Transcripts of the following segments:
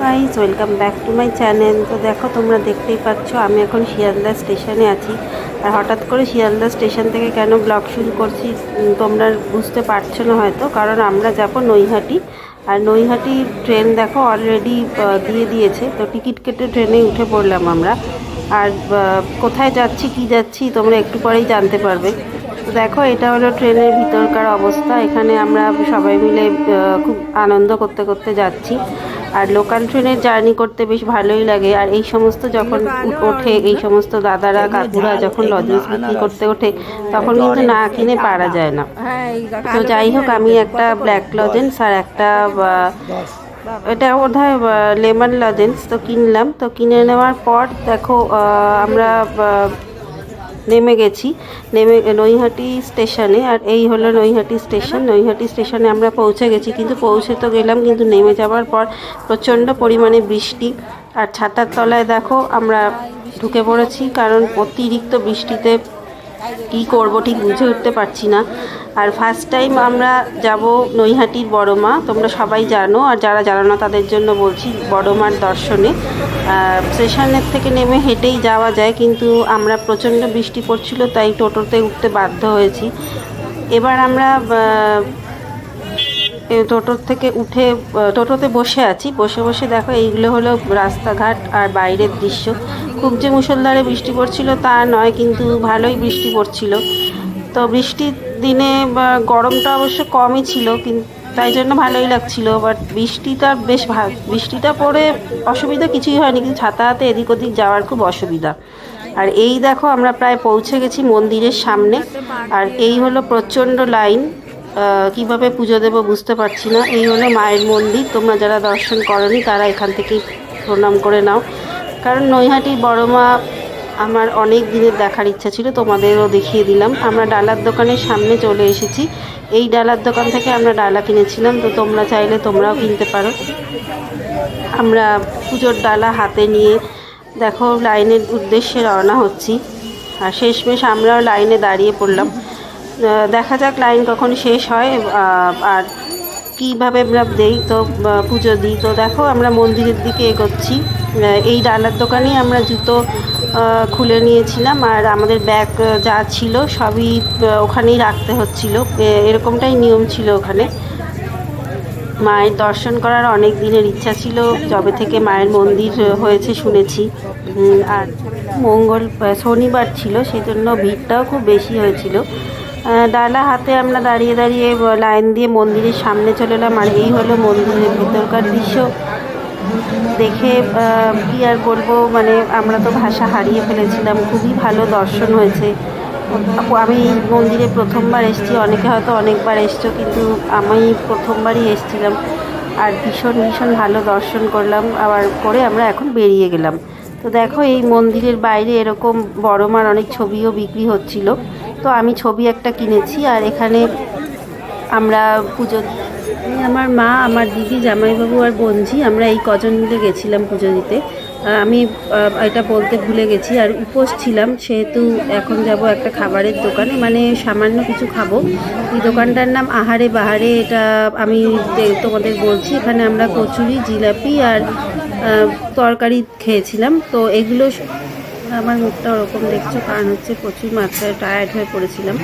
Guys welcome back to my channel তো দেখো, তোমরা দেখতেই পাচ্ছ, আমি এখন শিয়ালদা স্টেশনে আছি। আর হঠাৎ করে শিয়ালদা স্টেশন থেকে কেন ব্লগ শুরু করছি তোমরা বুঝতে পারছ না হয়তো, কারণ আমরা যাব নৈহাটি। আর নৈহাটি ট্রেন দেখো অলরেডি দিয়ে দিয়েছে। তো টিকিট কেটে ট্রেনে উঠে পড়লাম আমরা। আর কোথায় যাচ্ছি, কি যাচ্ছি, তোমরা একটু পরেই জানতে পারবে। দেখো, এটা হলো ট্রেনের ভিতরকার অবস্থা। এখানে আমরা সবাই মিলে খুব আনন্দ করতে করতে যাচ্ছি। আর লোকাল ট্রেনের জার্নি করতে বেশ ভালোই লাগে। আর এই সমস্ত যখন ওঠে, এই সমস্ত দাদারা, কাকুরা যখন লজেন্স বিক্রি করতে ওঠে, তখন কিন্তু না কিনে পারা যায় না। তো যাই হোক, আমি একটা ব্ল্যাক লজেন্স আর একটা এটা বোধ হয় লেমন লজেন্স তো কিনলাম। তো কিনে নেওয়ার পর দেখো আমরা নেমে গেছি। নেমে নৈহাটি স্টেশনে আর এই হলো নৈহাটি স্টেশন। নৈহাটি স্টেশনে আমরা পৌঁছে গেছি, কিন্তু পৌঁছে তো গেলাম, কিন্তু নেমে যাওয়ার পর প্রচণ্ড পরিমাণে বৃষ্টি। আর ছাতার তলায় দেখো আমরা ঢুকে পড়েছি, কারণ অতিরিক্ত বৃষ্টিতে কি করব ঠিক বুঝে উঠতে পারছি না। আর ফার্স্ট টাইম আমরা যাব নৈহাটির বড়মা, তোমরা সবাই জানো, আর যারা জানো না তাদের জন্য বলছি বড় মার দর্শনে স্টেশনের থেকে নেমে হেঁটেই যাওয়া যায়, কিন্তু আমরা প্রচণ্ড বৃষ্টি পড়ছিল, তাই টোটোতে উঠতে বাধ্য হয়েছি। এবার আমরা টোটোর থেকে উঠে টোটোতে বসে আছি। বসে বসে দেখো, এইগুলো হলো রাস্তাঘাট আর বাইরের দৃশ্য। খুব যে মুষলধারে বৃষ্টি পড়ছিল তা নয়, কিন্তু ভালোই বৃষ্টি পড়ছিল। তো বৃষ্টির দিনে, বা, গরমটা অবশ্য কমই ছিল কিন্তু তাই জন্য ভালোই লাগছিল। বাট বৃষ্টিটা বেশ বৃষ্টিটা পড়ে অসুবিধা কিছুই হয়নি, কিন্তু ছাতা হাতে এদিক ওদিক যাওয়ার খুব অসুবিধা। আর এই দেখো, আমরা প্রায় পৌঁছে গেছি মন্দিরের সামনে। আর এই হলো প্রচণ্ড লাইন। কীভাবে পুজো দেবো বুঝতে পারছি না। এই হলো মায়ের মন্দির। তোমরা যারা দর্শন করনি, তারা এখান থেকেই প্রণাম করে নাও। কারণ নৈহাটি বড় মা আমার অনেক দিনের দেখার ইচ্ছা ছিল, তোমাদেরও দেখিয়ে দিলাম। আমরা ডালার দোকানের সামনে চলে এসেছি। এই ডালার দোকান থেকে আমরা ডালা কিনেছিলাম, তো তোমরা চাইলে তোমরাও কিনতে পারো। আমরা পুজোর ডালা হাতে নিয়ে দেখো, লাইনের উদ্দেশ্যে রওনা হচ্ছি। আর শেষমেশ আমরাও লাইনে দাঁড়িয়ে পড়লাম। দেখা যাক লাইন কখন শেষ হয় আর কীভাবে আমরা দেই তো পুজো দিই। তো দেখো, আমরা মন্দিরের দিকে এগোচ্ছি। এই ডালার দোকানেই আমরা জুতো খুলে নিয়েছিলাম, আর আমাদের ব্যাগ যা ছিল সবই ওখানেই রাখতে হচ্ছিল। এরকমটাই নিয়ম ছিল ওখানে। মায়ের দর্শন করার অনেক দিনের ইচ্ছা ছিল। যবে থেকে মায়ের মন্দির হয়েছে শুনেছি। আর মঙ্গল শনিবার ছিল সেই জন্য ভিড়টাও খুব বেশি হয়েছিল। ডালা হাতে আমরা দাঁড়িয়ে দাঁড়িয়ে লাইন দিয়ে মন্দিরের সামনে চলে এলাম। আর এই হলো মন্দিরের ভিতরকার দৃশ্য। দেখে কি আর বলব মানে আমরা তো ভাষা হারিয়ে ফেলেছিলাম। খুবই ভালো দর্শন হয়েছে। আমি মন্দিরে প্রথমবার এসেছি, অনেকে হয়তো অনেকবার এসছো, কিন্তু আমি প্রথমবারই এসেছিলাম। আর ভীষণ ভীষণ ভালো দর্শন করলাম, আবার করে আমরা এখন বেরিয়ে গেলাম। তো দেখো, এই মন্দিরের বাইরে এরকম বড় মার অনেক ছবিও বিক্রি হচ্ছিল। তো আমি ছবি একটা কিনেছি, আর এখানে আমরা পুজো আমার মা, আমার দিদি, জামাইবাবু আর বঞ্জি আমরা এই কজন মিলে গেছিলাম পুজো দিতে। আমি এটা বলতে ভুলে গেছি, আর উপোস ছিলাম, সেহেতু এখন যাব একটা খাবারের দোকানে মানে সামান্য কিছু খাব। এই দোকানটার নাম আহারে বাহারে, এটা আমি তোমাদের বলছি, এখানে আমরা কচুরি, জিলাপি আর তরকারি খেয়েছিলাম। তো এগুলো আমার মুখটা ওরকম দেখছ, কারণ হচ্ছে প্রচুর মাত্রায় টায়ার্ড হয়ে পড়েছিলাম।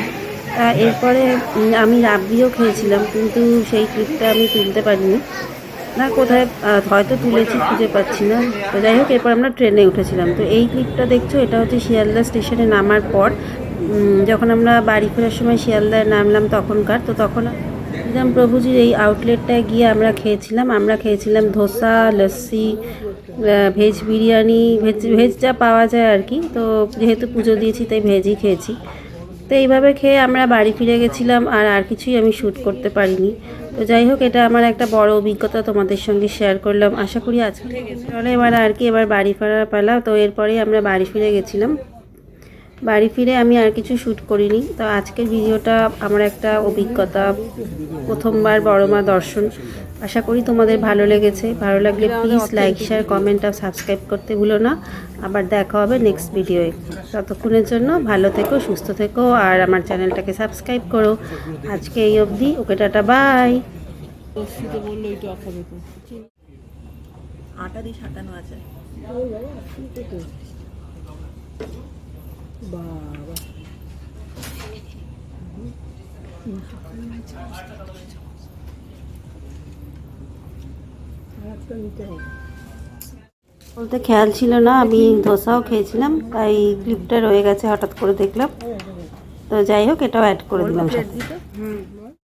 এরপরে আমি রাবড়িও খেয়েছিলাম, কিন্তু সেই ক্লিপটা আমি তুলতে পারিনি। না, কোথায় হয়তো তুলেছি, খুঁজে পাচ্ছি না। তো যাই হোক, এরপর আমরা ট্রেনে উঠেছিলাম। তো এই ক্লিপটা দেখছ, এটা হচ্ছে শিয়ালদা স্টেশনে নামার পর। যখন আমরা বাড়ি ফেরার সময় শিয়ালদায় নামলাম তখনকার, তো তখন একদম প্রভুজির এই আউটলেটটায় গিয়ে আমরা খেয়েছিলাম। আমরা খেয়েছিলাম dosa, lassi veg biryani, veg veg যা পাওয়া যায় আর কি। তো যেহেতু পুজো দিয়েছি, তাই ভেজই খেয়েছি। তো এইভাবে খেয়ে আমরা বাড়ি ফিরে গেছিলাম আর আর কিছুই আমি শ্যুট করতে পারিনি। তো যাই হোক, এটা আমার একটা বড় অভিজ্ঞতা তোমাদের সঙ্গে শেয়ার করলাম। আশা করি আজকে চলে এবার আর কি এবার বাড়ি ফেরার পালা তো এরপরেই আমরা বাড়ি ফিরে গেছিলাম। বাড়ি ফিরে আমি আর কিছু শ্যুট করিনি। তো আজকের ভিডিওটা আমার একটা অভিজ্ঞতা। প্রথমবার বড় মা দর্শন। আশা করি তোমাদের ভালো লেগেছে। ভালো লাগলে প্লিজ লাইক শেয়ার কমেন্ট আর সাবস্ক্রাইব করতে ভুলো না। আবার দেখা হবে নেক্সট ভিডিওয়ে ততক্ষণের জন্য ভালো থেকো সুস্থ থেকো আর আমার চ্যানেলটাকে সাবস্ক্রাইব করো। আজকে এই অবধি। ওকে টাটা বাই আটা দিয়ে সাঁটানো আছে। বাবা একটা নিতে হবে বলতে খেয়াল ছিল না, আমি ধোসাও খেয়েছিলাম, তাই ক্লিপটা রয়ে গেছে, হঠাৎ করে দেখলাম। তো যাই হোক, এটাও অ্যাড করে দিলাম